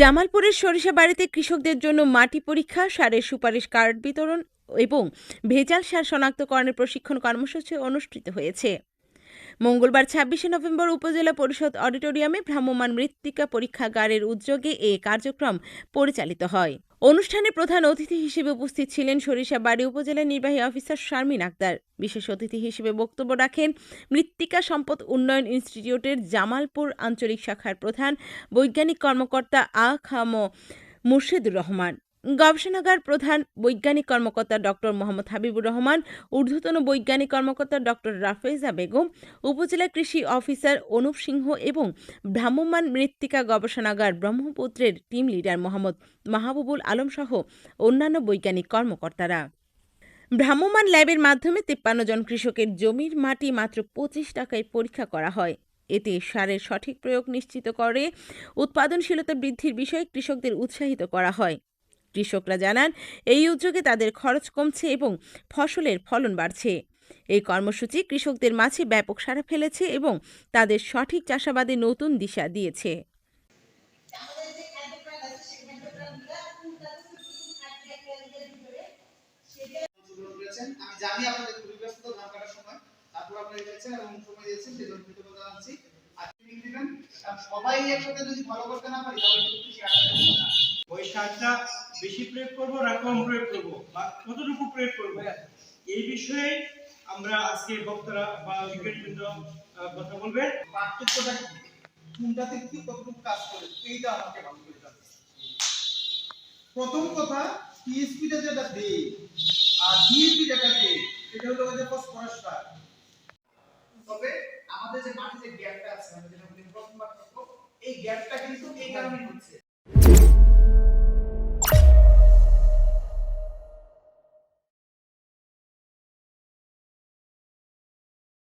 জামালপুরের সরিষা বাড়িতে কৃষকদের জন্য মাটি পরীক্ষা, সারের সুপারিশ কার্ড বিতরণ এবং ভেজাল সার শনাক্তকরণের প্রশিক্ষণ কর্মসূচি অনুষ্ঠিত হয়েছে। মঙ্গলবার ছাব্বিশে নভেম্বর উপজেলা পরিষদ অডিটোরিয়ামে ভ্রাম্যমাণ মৃত্তিকা পরীক্ষাগারের উদ্যোগে এ কার্যক্রম পরিচালিত হয়। অনুষ্ঠানে প্রধান অতিথি হিসেবে উপস্থিত ছিলেন সরিষাবাড়ি উপজেলা নির্বাহী অফিসার শারমিন আক্তার। বিশেষ অতিথি হিসেবে বক্তব্য রাখেন মৃত্তিকা সম্পদ উন্নয়ন ইনস্টিটিউটের জামালপুর আঞ্চলিক শাখার প্রধান বৈজ্ঞানিক কর্মকর্তা আ খাম মুর্শিদুর রহমান। গবেষণাগার প্রধান বৈজ্ঞানিক কর্মকর্তা ডক্টর মোহাম্মদ হাবিবুর রহমান, ঊর্ধ্বতন বৈজ্ঞানিক কর্মকর্তা ডক্টর রাফেজা বেগম, উপজেলা কৃষি অফিসার অনুপ সিংহ এবং ভ্রাম্যমান মৃত্তিকা গবেষণাগার ব্রহ্মপুত্রের টিম লিডার মোহাম্মদ মাহবুবুল আলম সহ অন্যান্য বৈজ্ঞানিক কর্মকর্তারা। ভ্রাম্যমান ল্যাবের মাধ্যমে তিপ্পান্ন জন কৃষকের জমির মাটি মাত্র পঁচিশ টাকায় পরীক্ষা করা হয়। এতে সারের সঠিক প্রয়োগ নিশ্চিত করে, উৎপাদনশীলতা বৃদ্ধির বিষয়ে কৃষকদের উৎসাহিত করা হয়। কৃষকরা জানান এই উদ্যোগে তাদের খরচ কমছে এবং ফসলের ফলন বাড়ছে। এই কর্মসূচি কৃষকদের মাঝে ব্যাপক সাড়া ফেলেছে এবং তাদের সঠিক চাষাবাদে নতুন দিশা দিয়েছে। আমি জানি আপনাদের খুবই ব্যস্ত ধান কাটার সময়। তারপর আপনারা এসেছেন এবং সময় দিয়েছেন সেই জন্য কৃতজ্ঞতা জানাচ্ছি। আর ট্রেনিং দিবেন? সবাই একসাথে যদি ভালো করতে না পারি তাহলে কিন্তু কৃষি বেশি প্রয়োগ করব না কম প্রয়োগ করব? বা কতটুকু প্রয়োগ করব? এই বিষয়ে আমরা আজকে বক্তারা বা বিজ্ঞানীবৃন্দ কথা বলবেন। পার্থক্যটা কি? কোনটাতে কি কতটুকু কাজ করে? এইটা আমাকে ভালো করে জানতে প্রথম কথা টিএসপিটা যেটা দেই আর ডিএপি যেটা দেই সেটা হলো যে ফসফরাস সার তবে আমাদের যে মাটিতে গ্যাপটা আছে আমরা যেটা বলি প্রথম পার্থক্য এই গ্যাপটা কিন্তু এই কারণে হচ্ছে।